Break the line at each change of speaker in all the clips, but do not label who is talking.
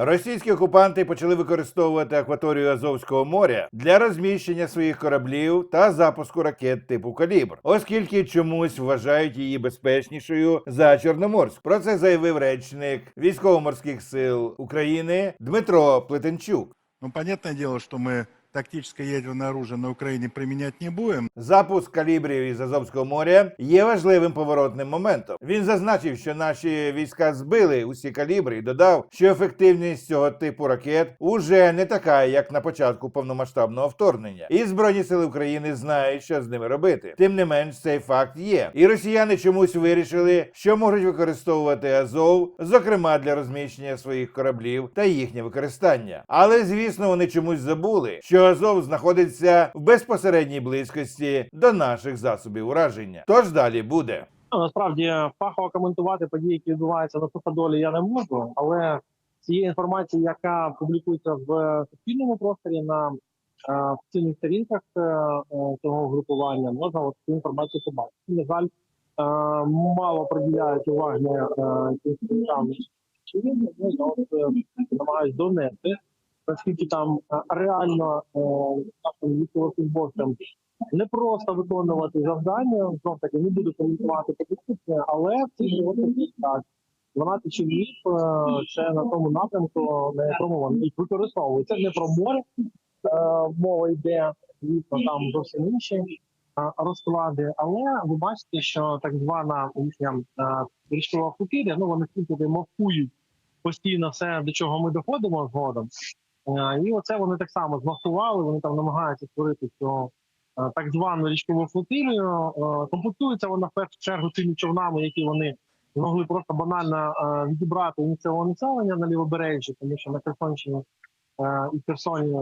Російські окупанти почали використовувати акваторію Азовського моря для розміщення своїх кораблів та запуску ракет типу калібр, оскільки чомусь вважають її безпечнішою за Чорноморськ. Про це заявив речник військово-морських сил України Дмитро Плетенчук.
Ну, понятное дело, что мы тактическое ядерное оружие на Украине применять не будем.
Запуск калібрів із Азовського моря є важливим поворотним моментом. Він зазначив, що наші війська збили усі калібри і додав, що ефективність цього типу ракет уже не така, як на початку повномасштабного вторгнення. І збройні сили України знають, що з ними робити. Тим не менш, цей факт є. І росіяни чомусь вирішили, що можуть використовувати Азов, зокрема для розміщення своїх кораблів та їхнє використання. Але звісно, вони чомусь забули, що Азов знаходиться в безпосередній близькості до наших засобів ураження. Тож далі буде.
Ну, насправді фахово коментувати події, які відбуваються на суходолі, я не можу, але цієї інформації, яка публікується в суспільному просторі на е, офіційних сторінках е, е, цього групування, можна от цю інформацію побачити. На жаль, е, мало приділяють уваги е, цим. Ну, е, намагаюсь донести, наскільки там е, реально е, військовослужбовцям не просто виконувати завдання, знов таки не буду коментувати політичне, але це так. 12 чоловік е, це на тому напрямку, на якому вони використовують. Це не про море мова йде, звісно, там зовсім інші розклади. Але ви бачите, що так звана річкова флотилія, ну вони тільки мовкують постійно все, до чого ми доходимо згодом. Е, І оце вони так само змахували, вони там намагаються створити цього е, так звану річкову флотилію. Е, Комплектується вона в першу чергу тими човнами, які вони змогли просто банально відібрати місцевого населення на лівобережжі, тому що на Херсонщині і Херсоні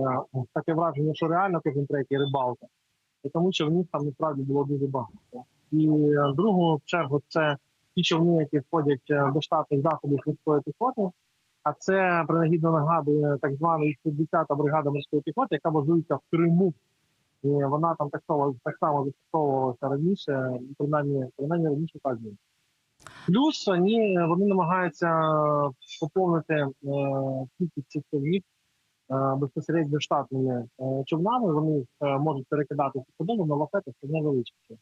таке враження, що реально кожен третій рибалка. Тому човнів там насправді було дуже багато. І в другу чергу це ті човни, які входять до штатних заходів морської піхоти. А це принагідно нагадує так звана 10-та бригада морської піхоти, яка базується в Криму. І вона там так само так само застосовувалася раніше, принаймні, принаймні раніше так було. Плюс вони, вони намагаються поповнити е, кількість цих човнів е, безпосередньо штатними е, човнами. Вони можуть перекидати судову на лафети, це невеличкі.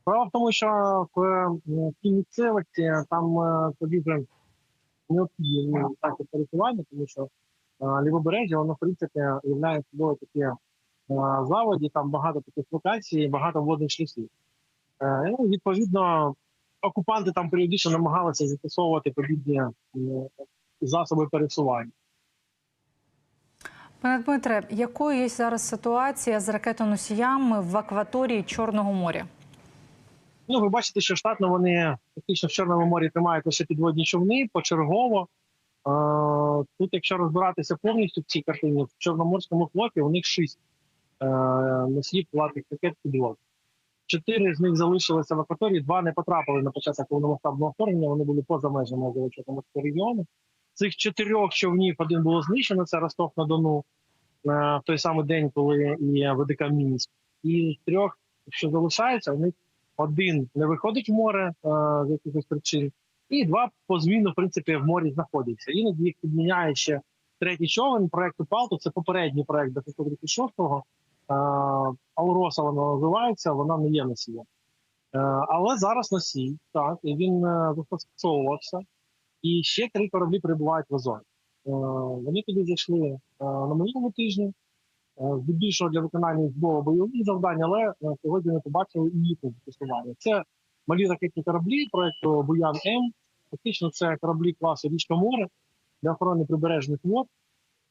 Справа в тому, що в цій місцевості там тоді вже необхідні так пересування, тому що е, лівобережжя, воно в принципі являє собою такі е, заводі, там багато таких локацій, багато водних шляхів. Е, ну, відповідно, окупанти там періодично намагалися застосовувати подібні засоби пересування.
Пане Дмитре, якою є зараз ситуація з ракетоносіями в акваторії Чорного моря?
Ну, ви бачите, що штатно вони фактично в Чорному морі тримають лише підводні човни почергово. Е, тут, якщо розбиратися повністю в цій картині, в Чорноморському флоті у них шість е, носіїв платних ракет підвод. Чотири з них залишилися в акваторії, два не потрапили на початок повномасштабного вторгнення, вони були поза межами Чорноморського регіону. Цих чотирьох човнів один було знищено, це Ростов на Дону, е, в той самий день, коли і ВДК Мінськ. І трьох, що залишаються, у них один не виходить в море е, з якихось причин, і два по зміну, в принципі, в морі знаходяться. Іноді їх підміняє ще третій човен проекту Палту. Це попередній проект до 536-го. Е, Ауроса вона називається, вона не є носієм. Е, але зараз носій, так, і він застосовувався. І ще три кораблі перебувають в Азові. Е, вони тоді зайшли на минулому тижні. Е, здебільшого для виконання було бойових завдань, але е, сьогодні ми побачили і їхнє застосування. Це малі ракетні кораблі проекту Буян М. Фактично, це кораблі класу Річка море для охорони прибережних вод.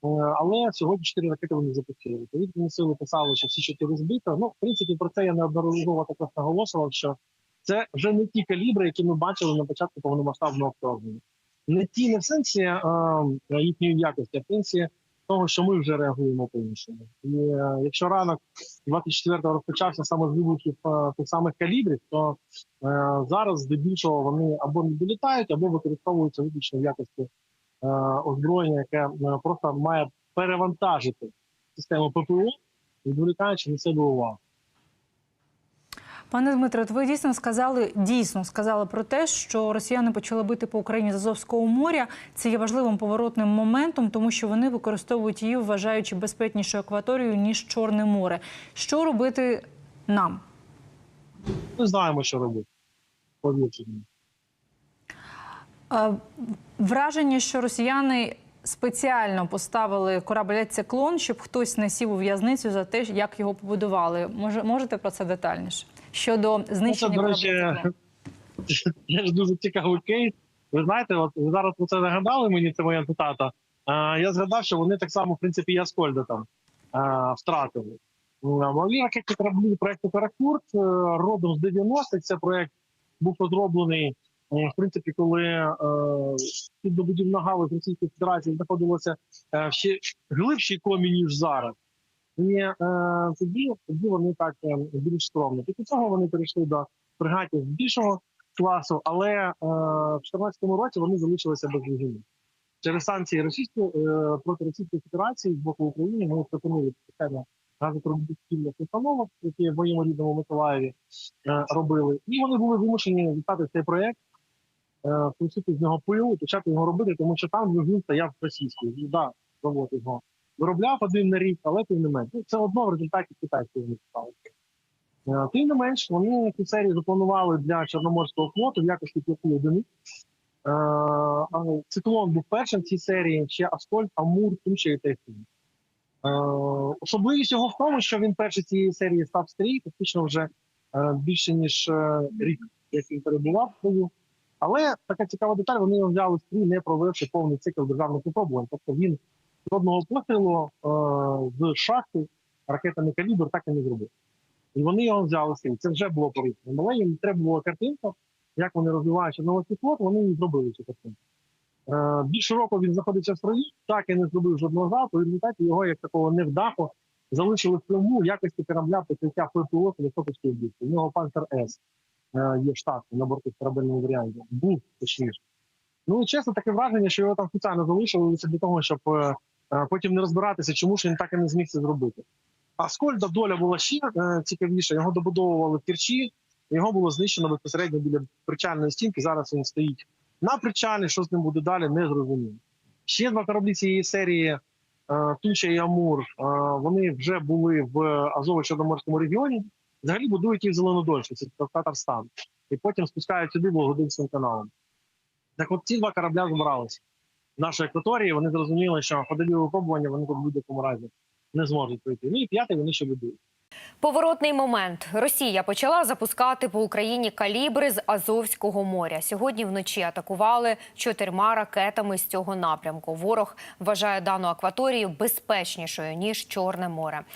Е, Але сьогодні чотири ракети вони запустили. Повітряні сили писали, що всі чотири збито. Ну, в принципі, про це я неодноразово також наголошував, що це вже не ті калібри, які ми бачили на початку повномасштабного вторгнення. Не ті не в сенсі е, їхньої якості, а в сенсі того, що ми вже реагуємо по-іншому. І е, якщо ранок 24-го розпочався саме з вибухів е, тих самих калібрів, то е, зараз здебільшого вони або не долітають, або використовуються виключно в якості е, озброєння, яке е, просто має перевантажити систему ППО, відволікаючи на себе увагу.
Пане Дмитре, ви дійсно сказали дійсно сказали про те, що росіяни почали бити по Україні з Азовського моря. Це є важливим поворотним моментом, тому що вони використовують її, вважаючи безпечнішою акваторією ніж Чорне море. Що робити нам?
Ми знаємо, що робити. Повірте.
Е, Враження, що росіяни спеціально поставили корабель циклон, щоб хтось не сів у в'язницю за те, як його побудували. Може, можете про це детальніше? Щодо
Ну, Це,
знищення
до речі. Це ж дуже цікавий кейс. Ви знаєте, от ви зараз про це нагадали мені, це моя цитата. А, я згадав, що вони так само, в принципі, і Аскольда там а, втратили. М, Малі ракетні кораблі проекту Каракурт е, родом з 90-х. Це проект був розроблений, е, в принципі, коли е, піддобудівна галузь Російської Федерації знаходилася в ще глибшій комі, ніж зараз. І е, тоді, тоді вони так е, більш скромно. Після цього вони перейшли до фрегатів більшого класу, але е, в 2014 році вони залишилися без двигунів. Через санкції російської проти Російської Федерації з боку України ми припинили спеціально газопробудівних установок, які в моєму рідному Миколаєві робили, і вони були вимушені віддати цей проект, включити з нього пилу, почати його робити, тому що там двигун стояв російський. І, да, завод його виробляв один на рік, але тим не менш. Ну, Це одно в результаті китайського не стало. Е, Тим не менш, вони цю серію запланували для Чорноморського флоту в якості п'яти одиниць. Е, Циклон був першим в цій серії, ще Аскольд, Амур, Туча і Тайфун. Е, Особливість його в тому, що він перший цієї серії став стрій, фактично вже більше ніж рік, як він перебував в бою. Але така цікава деталь, вони його взяли стрій, не провівши повний цикл державних випробувань. Тобто він жодного пострілу е, з шахти ракетами калібр так і не зробив. І вони його взяли стрій. Це вже було порушено. Але їм треба була картинка, як вони розвивають Чорноморський флот, вони і зробили цю картинку. Е, більше року він знаходиться в строї, так і не зробив жодного залпу. В результаті його як такого невдаху залишили в Криму в якості корабля прикриття ППО Телесопольської об'єкти. У нього Пантер С е, є штатний на борту корабельного варіанті. Був точніше. Ну і чесно, таке враження, що його там спеціально залишили лише для того, щоб потім не розбиратися, чому ж він так і не зміг це зробити. А Скольда доля була ще е, цікавіша. Його добудовували в Керчі, його було знищено безпосередньо біля причальної стінки. Зараз він стоїть на причалі. Що з ним буде далі, не зрозуміло. Ще два кораблі цієї серії е, Туча і Амур. е, вони вже були в Азово-Чорноморському регіоні. Взагалі будують їх в Зеленодольську, це Татарстан, і потім спускають сюди Вологодинським каналом. Так от ці два корабля забралися в нашій акваторії. Вони зрозуміли, що ходові випробування вони в будь-якому разі не зможуть пройти. Ну і п'ятий вони ще будують.
Поворотний момент. Росія почала запускати по Україні калібри з Азовського моря. Сьогодні вночі атакували чотирма ракетами з цього напрямку. Ворог вважає дану акваторію безпечнішою ніж Чорне море.